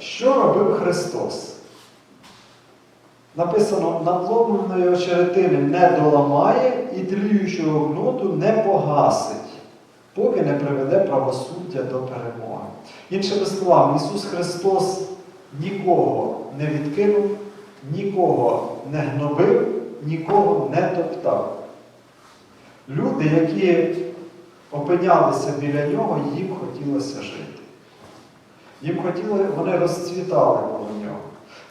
що робив Христос? Написано, надломленої очеретини не доламає і тліючого гноту не погасить, поки не приведе правосуддя до перемоги. Іншими словами, Ісус Христос нікого не відкинув, нікого не гнобив, нікого не топтав. Люди, які опинялися біля нього, їм хотілося жити. Їм хотіли, вони розцвітали коло нього.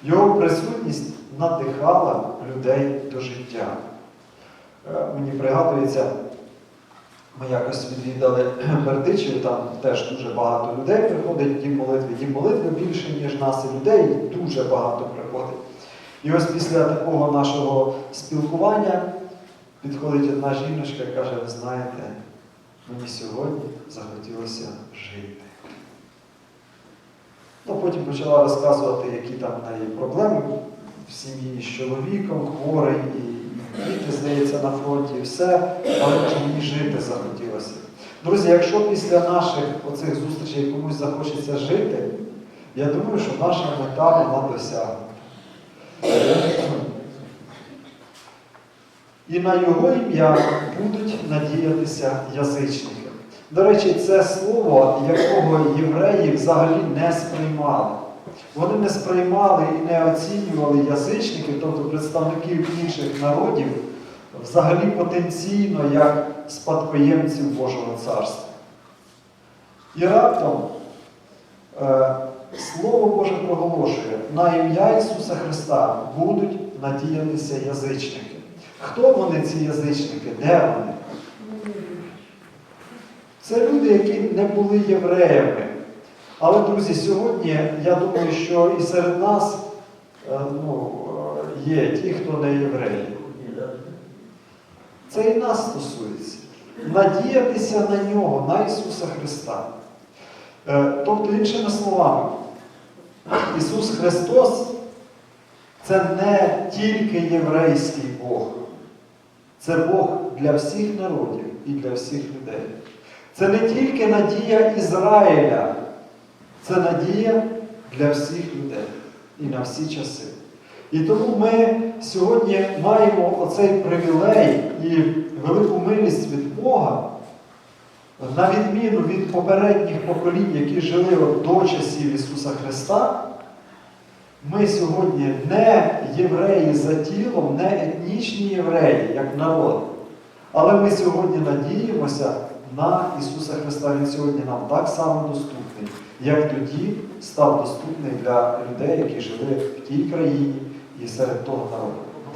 Його присутність надихала людей до життя. Е, Мені пригадується, ми якось відвідали Бердичів, там теж дуже багато людей приходить дім молитви. Дім молитви більше, ніж нас і людей, дуже багато приходить. І ось після такого нашого спілкування підходить одна жіночка і каже, ви знаєте, мені сьогодні захотілося жити. Ну, потім почала розказувати, які там в неї проблеми в сім'ї з чоловіком, хворий, і діти, здається, на фронті, і все, але мені жити захотілося. Друзі, якщо після наших оцих зустрічей комусь захочеться жити, я думаю, що наша мета вона досягнута. І на його ім'я будуть надіятися язичники. До речі, це слово, якого євреї взагалі не сприймали. Вони не сприймали і не оцінювали язичників, тобто представників інших народів, взагалі потенційно як спадкоємців Божого царства. І раптом е, Слово Боже проголошує, на ім'я Ісуса Христа будуть надіятися язичники. Хто вони, ці язичники? Де вони? Це люди, які не були євреями. Але, друзі, сьогодні я думаю, що і серед нас е, ну, е, є ті, хто не євреї. Це і нас стосується. Надіятися на нього, на Ісуса Христа. Е, Тобто, іншими словами, Ісус Христос це не тільки єврейський Бог, це Бог для всіх народів і для всіх людей. Це не тільки надія Ізраїля, це надія для всіх людей і на всі часи. І тому ми сьогодні маємо оцей привілей і велику милість від Бога, на відміну від попередніх поколінь, які жили до часів Ісуса Христа. Ми сьогодні не євреї за тілом, не етнічні євреї, як народ. Але ми сьогодні надіємося на Ісуса Христа. Він сьогодні нам так само доступний, як тоді став доступний для людей, які жили в тій країні і серед того народу.